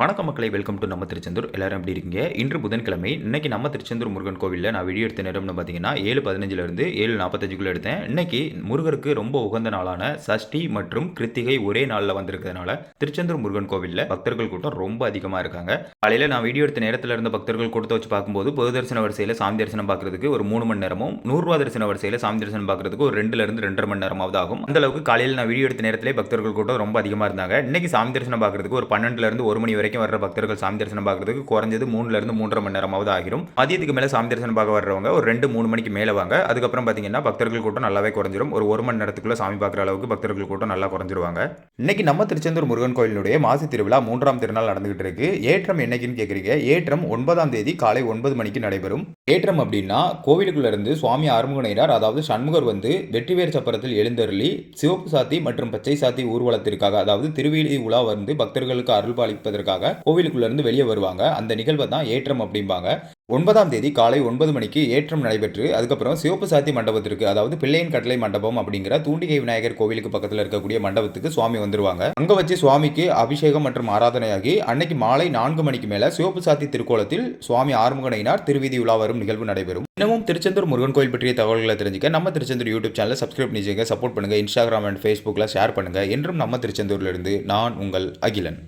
வணக்கம் மக்களை welcome to நம்ம திருச்செந்தூர். எல்லாரும் எப்படி இருக்கீங்க? இன்று புதன்கிழமை இன்னைக்கு நம்ம திருச்செந்தூர் முருகன் கோவிலில் நான் வீடியோ எடுத்த நேரம்னு பார்த்தீங்கன்னா ஏழு பதினஞ்சிலிருந்து ஏழு நாற்பத்தஞ்சுக்குள்ளே எடுத்தேன். இன்னைக்கு முருகருக்கு ரொம்ப உகந்த நாளான சஷ்டி மற்றும் கிருத்திகை ஒரே நாளில் வந்திருக்கிறதுனால திருச்செந்தூர் முருகன் கோவிலில் பக்தர்கள் கூட்டம் ரொம்ப அதிகமாக இருக்காங்க. காலையில் நான் வீடியோ எடுத்த நேரத்தில் இருந்த பக்தர்கள் கூட்டத்தை வச்சு பார்க்கும்போது பொது தரிசன வரிசையில் சாமி தரிசனம் பார்க்கறதுக்கு ஒரு மூணு மணி நேரமும் நூறுரூவா தரிசன வரிசையில் சாமி தரிசனம் பார்க்கறதுக்கு ஒரு ரெண்டுல இருந்து ரெண்டரை மணி நேரமாவது ஆகும். அந்த அளவுக்கு காலையில் நான் வீடியோ எடுத்த நேரத்திலே பக்தர்கள் கூட்டம் ரொம்ப அதிகமாக இருந்தாங்க. இன்னைக்கு சாமி தரிசனம் பார்க்கறதுக்கு ஒரு பன்னெண்டுல இருந்து ஒரு மணி வரைக்கும் வர்ற பக்தர்கள் சாமி தரிசனம் பார்க்கறதுக்கு குறைஞ்சது மூணுலேருந்து மூன்றரை மணி நேரமாவது ஆகிரும். மதியத்துக்கு மேலே சாமி தரிசனம் பார்க்க வர்றவங்க ஒரு ரெண்டு மூணு மணிக்கு மேலே வாங்க. அதுக்கப்புறம் பார்த்தீங்கன்னா பக்தர்கள் கூட்டம் நல்லாவே குறைஞ்சிரும். ஒரு ஒரு மணி நேரத்துக்குள்ள சாமி பார்க்குற அளவுக்கு பக்தர்கள் கூட்டம் நல்லா குறைஞ்சிருவாங்க. இன்னைக்கு நம்ம திருச்செந்தூர் முருகன் கோயிலுடைய மாசி திருவிழா மூன்றாம் திருநாள் நடந்துகிட்டு இருக்கு. ஏற்றம் என்னைக்குன்னு கேட்குறீங்க ஏற்றம் ஒன்பதாம் தேதி காலை ஒன்பது மணிக்கு நடைபெறும். ஏற்றம் அப்படின்னா கோவிலுக்குள்ள இருந்து சுவாமி ஆறுமுகனையர் அதாவது சண்முகர் வந்து வெற்றிவேர் சப்பரத்தில் எழுந்தருளி சிவப்பு சாத்தி மற்றும் பச்சை சாத்தி ஊர்வலத்திற்காக அதாவது திருவேலி உலா வந்து பக்தர்களுக்கு அருள் பாலிப்பதற்காக கோவிலுக்குள்ள இருந்து வெளியே வருவாங்க. அந்த நிகழ்வை தான் ஏற்றம் அப்படிம்பாங்க. ஒன்பதாம் தேதி காலை ஒன்பது மணிக்கு ஏற்றம் நடைபெற்று அதுக்கப்புறம் சிவப்பு சாத்தி மண்டபத்திற்கு அதாவது பிள்ளையின் கட்டளை மண்டபம் அப்படிங்கிற தூண்டிகை விநாயகர் கோவிலுக்கு பக்கத்தில் இருக்கக்கூடிய மண்டபத்துக்கு சுவாமி வந்துருவாங்க. அங்க வச்சு சுவாமிக்கு அபிஷேகம் மற்றும் ஆராதனையாகி அன்னைக்கு மாலை நான்கு மணிக்கு மேல சிவப்பு சாத்தி திருக்கோலத்தில் சுவாமி ஆறுமுகனையினார் திருவீதி உலா வரும் நிகழ்வு நடைபெறும். இன்னமும் திருச்செந்தூர் முருகன் கோயில் பற்றிய தகவல்களை தெரிஞ்சுக்க நம்ம திருச்செந்தூர் யூடியூப் சேனலை சப்ஸ்கிரைப் பண்ணிச்சுங்க சப்போர்ட் பண்ணுங்க. இன்ஸ்டாகிராம் அண்ட் ஃபேஸ்புக்கில் ஷேர் பண்ணுங்க. என்றும் நம்ம திருச்செந்தூர்ல இருந்து நான் உங்கள் அகிலன்.